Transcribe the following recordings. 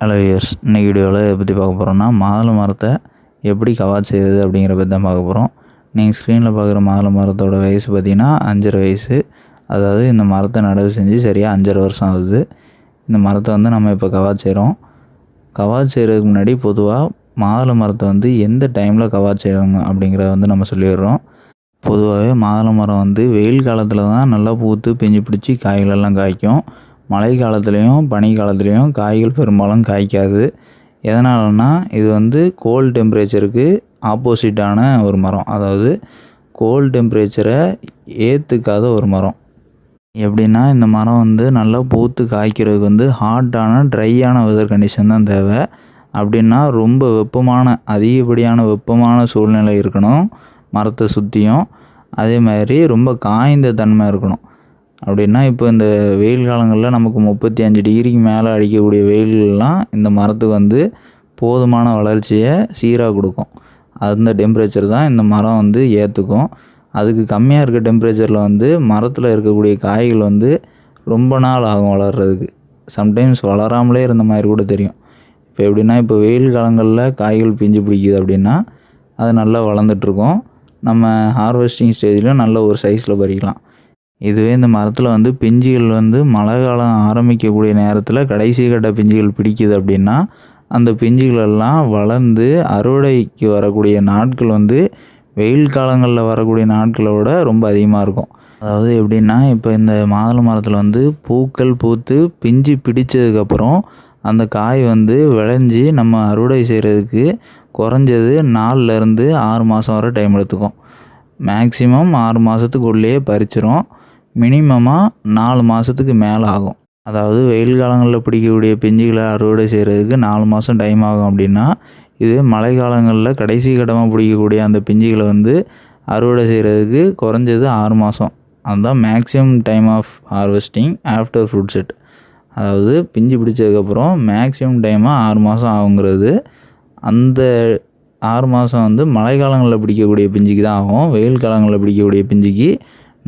Hello years இன்றைக்கி வீடியோவில் இதை பற்றி பார்க்க போகிறோம்னா மாதுளை மரத்தை எப்படி கவாச் செய்கிறது அப்படிங்கிற பற்றி தான் பார்க்க போகிறோம் நீங்கள் ஸ்க்ரீனில் பார்க்குற மாதுளை மரத்தோட வயசு பார்த்திங்கன்னா அஞ்சரை வயசு. அதாவது இந்த மரத்தை நடவு செஞ்சு சரியாக அஞ்சரை வருஷம் ஆகுது. இந்த மரத்தை வந்து நம்ம இப்போ கவாச் செய்கிறோம் கவாச் செய்கிறதுக்கு முன்னாடி பொதுவாக மாதுளை மரத்தை வந்து எந்த டைமில் கவாச் செய்யணும் அப்படிங்கிறத வந்து நம்ம சொல்லிடுறோம். பொதுவாகவே மாதுளை மரம் வந்து வெயில் காலத்தில் தான் நல்லா பூத்து பிஞ்சு பிடிச்சி காய்களெல்லாம் காய்க்கும். மழை காலத்துலேயும் பனி காலத்துலேயும் காய்கள் பெரும்பாலும் காய்க்காது. எதனாலன்னா இது வந்து கோல்டு டெம்பரேச்சருக்கு ஆப்போசிட்டான ஒரு மரம். அதாவது கோல்டு டெம்பரேச்சரை ஏற்றுக்காத ஒரு மரம். எப்படின்னா இந்த மரம் வந்து நல்லா பூத்து காய்க்கிறதுக்கு வந்து ஹாட்டான ட்ரையான வெதர் கண்டிஷன் தான் தேவை. அப்படின்னா ரொம்ப வெப்பமான அதிகப்படியான வெப்பமான சூழ்நிலை இருக்கணும் மரத்தை சுற்றியும் அதே மாதிரி ரொம்ப காய்ந்த தன்மை இருக்கணும். அப்படின்னா இப்போ இந்த வெயில் காலங்களில் நமக்கு முப்பத்தி அஞ்சு டிகிரிக்கு மேலே அடிக்கக்கூடிய வெயிலெலாம் இந்த மரத்துக்கு வந்து போதுமான வளர்ச்சியை சீராக கொடுக்கும். அந்த டெம்பரேச்சர் தான் இந்த மரம் வந்து ஏற்றுக்கும் அதுக்கு கம்மியாக இருக்க டெம்பரேச்சரில் வந்து மரத்தில் இருக்கக்கூடிய காய்கள் வந்து ரொம்ப நாள் ஆகும் வளர்கிறதுக்கு சம்டைம்ஸ் வளராமலே இருந்த மாதிரி கூட தெரியும். இப்போ எப்படின்னா இப்போ வெயில் காலங்களில் காய்கள் பிஞ்சு பிடிக்குது அப்படின்னா அது நல்லா வளர்ந்துட்ருக்கும் நம்ம ஹார்வெஸ்டிங் ஸ்டேஜில் நல்ல ஒரு சைஸில் பறிக்கலாம். இதுவே இந்த மரத்தில் வந்து பிஞ்சுகள் வந்து மழை காலம் ஆரம்பிக்கக்கூடிய நேரத்தில் கடைசி கட்ட பிஞ்சுகள் பிடிக்குது அப்படின்னா அந்த பிஞ்சுகள் எல்லாம் வளர்ந்து அறுவடைக்கு வரக்கூடிய நாட்கள் வந்து வெயில் காலங்களில் வரக்கூடிய நாட்களை விட ரொம்ப அதிகமாக இருக்கும். அதாவது எப்படின்னா இப்போ இந்த மாதுளை மரத்தில் வந்து பூக்கள் பூத்து பிஞ்சு பிடிச்சதுக்கப்புறம் அந்த காய் வந்து விளைஞ்சி நம்ம அறுவடை செய்கிறதுக்கு குறைஞ்சது நாலுலேருந்து ஆறு மாதம் வரை டைம் எடுத்துக்கும். மேக்ஸிமம் ஆறு மாதத்துக்குள்ளேயே பறிச்சிரும். மினிமமாக நாலு மாதத்துக்கு மேலே ஆகும். அதாவது வெயில் காலங்களில் பிடிக்கக்கூடிய பிஞ்சுகளை அறுவடை செய்கிறதுக்கு நாலு மாதம் டைம் ஆகும் அப்படின்னா இது மழை காலங்களில் கடைசி கட்டமாக பிடிக்கக்கூடிய அந்த பிஞ்சுகளை வந்து அறுவடை செய்கிறதுக்கு குறைஞ்சது ஆறு மாதம் அதுதான் maximum time of harvesting after fruit set அதாவது பிஞ்சு பிடிச்சதுக்கப்புறம் மேக்ஸிமம் டைமாக ஆறு மாதம் ஆகுங்கிறது அந்த ஆறு மாதம் வந்து மழை காலங்களில் பிடிக்கக்கூடிய பிஞ்சுக்கு தான் ஆகும். வெயில் காலங்களில் பிடிக்கக்கூடிய பிஞ்சுக்கு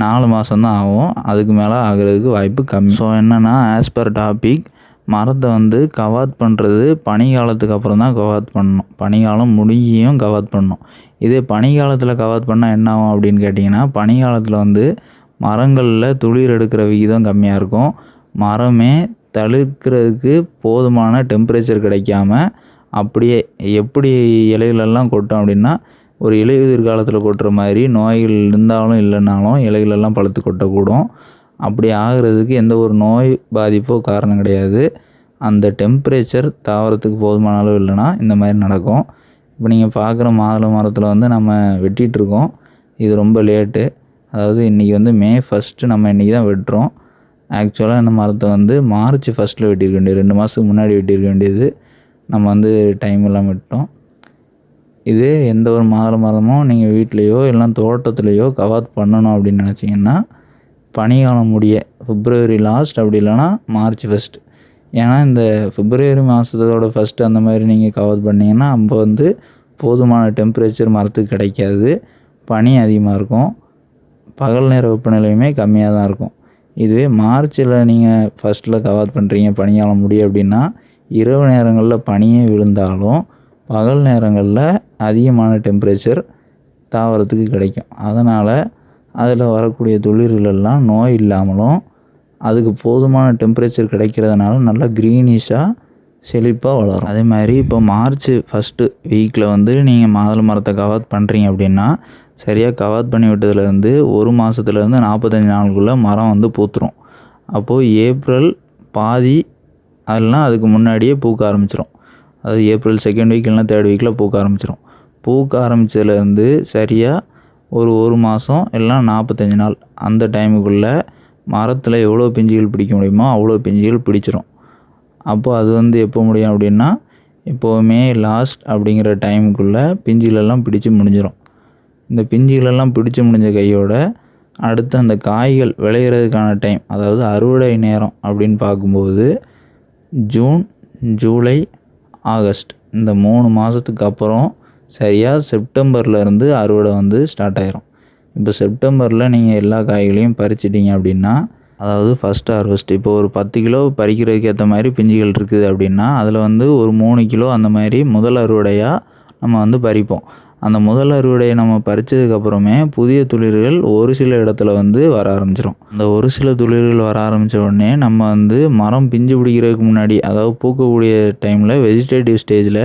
நாலு மாதம் தான் ஆகும். அதுக்கு மேலே ஆகிறதுக்கு வாய்ப்பு கம்மி. ஸோ என்னென்னா ஆஸ் பர் டாபிக் மரத்தை வந்து கவாத் பண்ணுறது பனி காலத்துக்கு அப்புறம் தான் கவாத் பண்ணணும். பனிக்காலம் முடிஞ்சியும் கவாத் பண்ணணும். இதே பனி காலத்தில் கவாத் பண்ணால் என்ன ஆகும் அப்படின்னு கேட்டிங்கன்னா பனி காலத்தில் வந்து மரங்களில் துளிர் எடுக்கிற விகிதம் கம்மியாக இருக்கும். மரமே தழுக்கிறதுக்கு போதுமான டெம்பரேச்சர் கிடைக்காம அப்படியே எப்படி இலைகளெல்லாம் கொட்டும் அப்படின்னா ஒரு இலையுதிர் காலத்தில் கொட்டுற மாதிரி நோய்கள் இருந்தாலும் இல்லைனாலும் இலைகளெல்லாம் பழுத்து கொட்டக்கூடும். அப்படி ஆகிறதுக்கு எந்த ஒரு நோய் பாதிப்போ காரணம் கிடையாது. அந்த டெம்பரேச்சர் தாவரத்துக்கு போதுமான அளவு இல்லைன்னா இந்த மாதிரி நடக்கும். இப்போ நீங்கள் பார்க்குற மாதுளை மரத்தில் வந்து நம்ம வெட்டிகிட்ருக்கோம் இது ரொம்ப லேட்டு. அதாவது இன்றைக்கி வந்து மே ஃபஸ்ட்டு நம்ம இன்றைக்கி தான் வெட்டுறோம். ஆக்சுவலாக இந்த மரத்தை வந்து மார்ச் ஃபஸ்ட்டில் வெட்டியிருக்க வேண்டியது. ரெண்டு மாதத்துக்கு முன்னாடி வெட்டியிருக்க வேண்டியது. நம்ம வந்து டைம் எல்லாம் விட்டோம் இது எந்த ஒரு மாதுளை மரமும் நீங்கள் வீட்லேயோ இல்லை தோட்டத்துலேயோ கவாத் பண்ணணும் அப்படின்னு நினச்சிங்கன்னா பனிக்காலம் முடிய பிப்ரவரி லாஸ்ட் அப்படி இல்லைன்னா மார்ச் ஃபஸ்ட் ஏன்னா இந்த பிப்ரவரி மாதத்தோட ஃபஸ்ட்டு அந்த மாதிரி நீங்கள் கவாத் பண்ணிங்கன்னா அப்போ வந்து போதுமான டெம்பரேச்சர் மரத்துக்கு கிடைக்காது. பனி அதிகமாக இருக்கும். பகல் நேர வெப்பநிலையுமே கம்மியாக தான் இருக்கும். இதுவே மார்ச்சில் நீங்கள் ஃபஸ்ட்டில் கவாத் பண்ணுறீங்க பனிக்காலம் முடியும் அப்படின்னா இரவு நேரங்களில் பனியே விழுந்தாலும் பகல் நேரங்களில் அதிகமான டெம்பரேச்சர் தாவரத்துக்கு கிடைக்கும். அதனால் அதில் வரக்கூடிய துளிர்களெல்லாம் நோய் இல்லாமலும் அதுக்கு போதுமான டெம்பரேச்சர் கிடைக்கிறதுனால நல்லா க்ரீனிஷாக செழிப்பாக வளரும். அதே மாதிரி இப்போ மார்ச் ஃபஸ்ட்டு வீக்கில் வந்து நீங்கள் மாதுளை மரத்தை கவாத் பண்ணுறீங்க அப்படின்னா சரியாக கவாத் பண்ணி விட்டதுலேருந்து ஒரு மாதத்துலேருந்து நாற்பத்தஞ்சு நாளுக்குள்ளே மரம் வந்து பூத்துரும். அப்போது ஏப்ரல் பாதி அதெல்லாம் அதுக்கு முன்னாடியே பூக்க ஆரம்பிச்சிடும் அதாவது ஏப்ரல் செகண்ட் வீக் இல்லைனா தேர்ட் வீக்கில் பூக்க ஆரம்பிச்சிடும் பூக்க ஆரம்பித்ததுலேருந்து சரியாக ஒரு ஒரு மாதம் இல்லைனா நாற்பத்தஞ்சு நாள் அந்த டைமுக்குள்ளே மரத்தில் எவ்வளோ பிஞ்சுகள் பிடிக்க முடியுமோ அவ்வளோ பிஞ்சுகள் பிடிச்சிரும். அப்போது அது வந்து எப்போ முடியும் அப்படின்னா எப்போவுமே லாஸ்ட் அப்படிங்கிற டைமுக்குள்ளே பிஞ்சுகளெல்லாம் பிடிச்சி முடிஞ்சிடும் இந்த பிஞ்சுகளெல்லாம் பிடிச்சி முடிஞ்ச கையோட அடுத்து அந்த காய்கள் விளையிறதுக்கான டைம் அதாவது அறுவடை நேரம் அப்படின்னு பார்க்கும்போது ஜூன் ஜூலை ஆகஸ்ட். இந்த மூணு மாதத்துக்கு அப்புறம் சரியாக செப்டம்பர்லேருந்து அறுவடை வந்து ஸ்டார்ட் ஆயிரும். இப்போ செப்டம்பரில் நீங்கள் எல்லா காய்களையும் பறிச்சிட்டிங்க அப்படின்னா அதாவது ஃபஸ்ட் ஹார்வெஸ்ட் இப்போ ஒரு பத்து கிலோ பறிக்கிறதுக்கு ஏற்ற மாதிரி பிஞ்சுகள் இருக்குது அப்படின்னா அதில் வந்து ஒரு மூணு கிலோ அந்த மாதிரி முதல் அறுவடையாக நம்ம வந்து பறிப்போம். அந்த முதல் அறுவடையை நம்ம பறித்ததுக்கப்புறமே புதிய துளிர்கள் ஒரு சில இடத்துல வந்து வர ஆரம்பிச்சிடும் அந்த ஒரு சில துளிர்கள் வர ஆரம்பித்த உடனே நம்ம வந்து மரம் பிஞ்சு பிடிக்கிறதுக்கு முன்னாடி அதாவது பூக்கக்கூடிய டைமில் வெஜிடேட்டிவ் ஸ்டேஜில்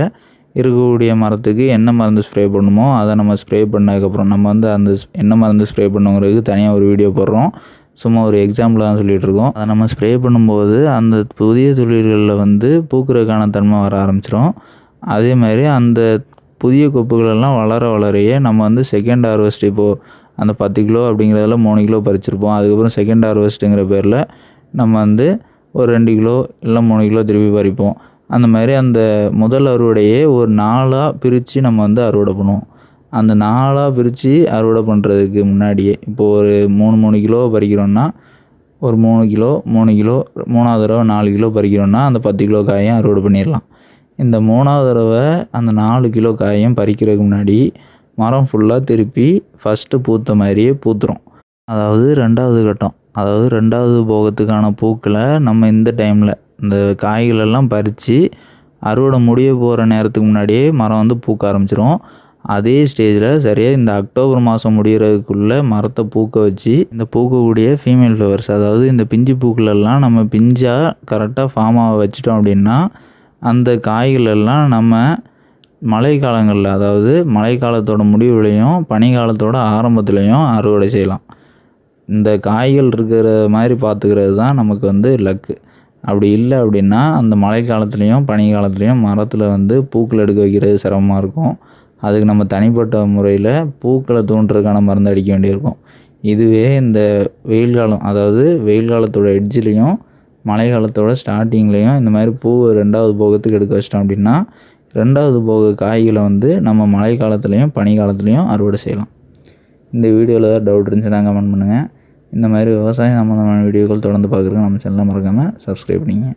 இருக்கக்கூடிய மரத்துக்கு என்ன மருந்து ஸ்ப்ரே பண்ணுமோ அதை நம்ம ஸ்ப்ரே பண்ணதுக்கப்புறம் நம்ம வந்து அந்த என்ன மருந்து ஸ்ப்ரே பண்ணுங்கிறதுக்கு தனியாக ஒரு வீடியோ போடுறோம். சும்மா ஒரு எக்ஸாம்பிள் தான் சொல்லிகிட்டு இருக்கோம். அதை நம்ம ஸ்ப்ரே பண்ணும்போது அந்த புதிய துளிர்களில் வந்து பூக்கிறதுக்கான தன்மை வர ஆரம்பிச்சிடும் அதே மாதிரி அந்த புதிய கொப்புகளெல்லாம் வளர வளரையே நம்ம வந்து செகண்ட் ஹார்வெஸ்ட் இப்போது அந்த பத்து கிலோ அப்படிங்கிறதுல மூணு கிலோ பறிச்சிருப்போம். அதுக்கப்புறம் செகண்ட் ஹார்வெஸ்ட்டுங்கிற பேரில் நம்ம வந்து ஒரு ரெண்டு கிலோ இல்லை மூணு கிலோ திருப்பி பறிப்போம். அந்த மாதிரி அந்த முதல் அறுவடையே ஒரு நாளாக பிரித்து நம்ம வந்து அறுவடை பண்ணுவோம். அந்த நாளாக பிரித்து அறுவடை பண்ணுறதுக்கு முன்னாடியே இப்போது ஒரு மூணு மூணு கிலோ பறிக்கிறோன்னா ஒரு மூணு கிலோ மூணு கிலோ மூணாவது தடவை நாலு கிலோ பறிக்கிறோன்னா அந்த பத்து கிலோ காயும் அறுவடை பண்ணிடலாம். இந்த மூணாவது தடவை அந்த நாலு கிலோ காயும் பறிக்கிறதுக்கு முன்னாடி மரம் ஃபுல்லாக திருப்பி ஃபஸ்ட்டு பூத்த மாதிரியே பூத்துரும். அதாவது ரெண்டாவது கட்டம். அதாவது ரெண்டாவது போகத்துக்கான பூக்களை நம்ம இந்த டைமில் இந்த காய்களெல்லாம் பறித்து அறுவடை முடிய போகிற நேரத்துக்கு முன்னாடியே மரம் வந்து பூக்க ஆரம்பிச்சிரும். அதே ஸ்டேஜில் சரியாக இந்த அக்டோபர் மாதம் முடிகிறதுக்குள்ளே மரத்தை பூக்க வச்சு இந்த பூக்கக்கூடிய ஃபீமேல் ஃப்ளவர்ஸ் அதாவது இந்த பிஞ்சு பூக்களெல்லாம் நம்ம பிஞ்சாக கரெக்டாக ஃபார்மாக வச்சுட்டோம் வச்சிட்டோம் அப்படின்னா அந்த காய்கள் எல்லாம் நம்ம மழை காலங்களில் அதாவது மழை காலத்தோட முடிவுலையும் பனிக்காலத்தோட ஆரம்பத்துலேயும் அறுவடை செய்யலாம். இந்த காய்கள் இருக்கிற மாதிரி பார்த்துக்கிறது தான் நமக்கு வந்து லக்கு அப்படி இல்லை அப்படின்னா அந்த மழை காலத்துலேயும் பனி காலத்துலேயும் மரத்தில் வந்து பூக்கள் எடுக்க வைக்கிறது சிரமமாக இருக்கும். அதுக்கு நம்ம தனிப்பட்ட முறையில் பூக்களை தூண்டுறதுக்கான மருந்து அடிக்க வேண்டியிருக்கும். இதுவே இந்த வெயில் காலம் அதாவது வெயில் காலத்தோட எட்ஜ்லேயும் மழை காலத்தோட ஸ்டார்டிங்லேயும் இந்த மாதிரி பூ ரெண்டாவது போகத்துக்கு எடுக்க வச்சிட்டோம் அப்படின்னா ரெண்டாவது போக காய்களை வந்து நம்ம மழை காலத்துலேயும் பனி காலத்துலேயும் அறுவடை செய்யலாம். இந்த வீடியோவில் ஏதாவது டவுட் இருந்துச்சுன்னா கமெண்ட் பண்ணுங்கள் இந்த மாதிரி விவசாயம் சம்மந்தமான வீடியோக்கள் தொடர்ந்து பார்க்குறதுக்கு நம்ம சேனலை மறக்காமல் சப்ஸ்கிரைப் பண்ணிங்க.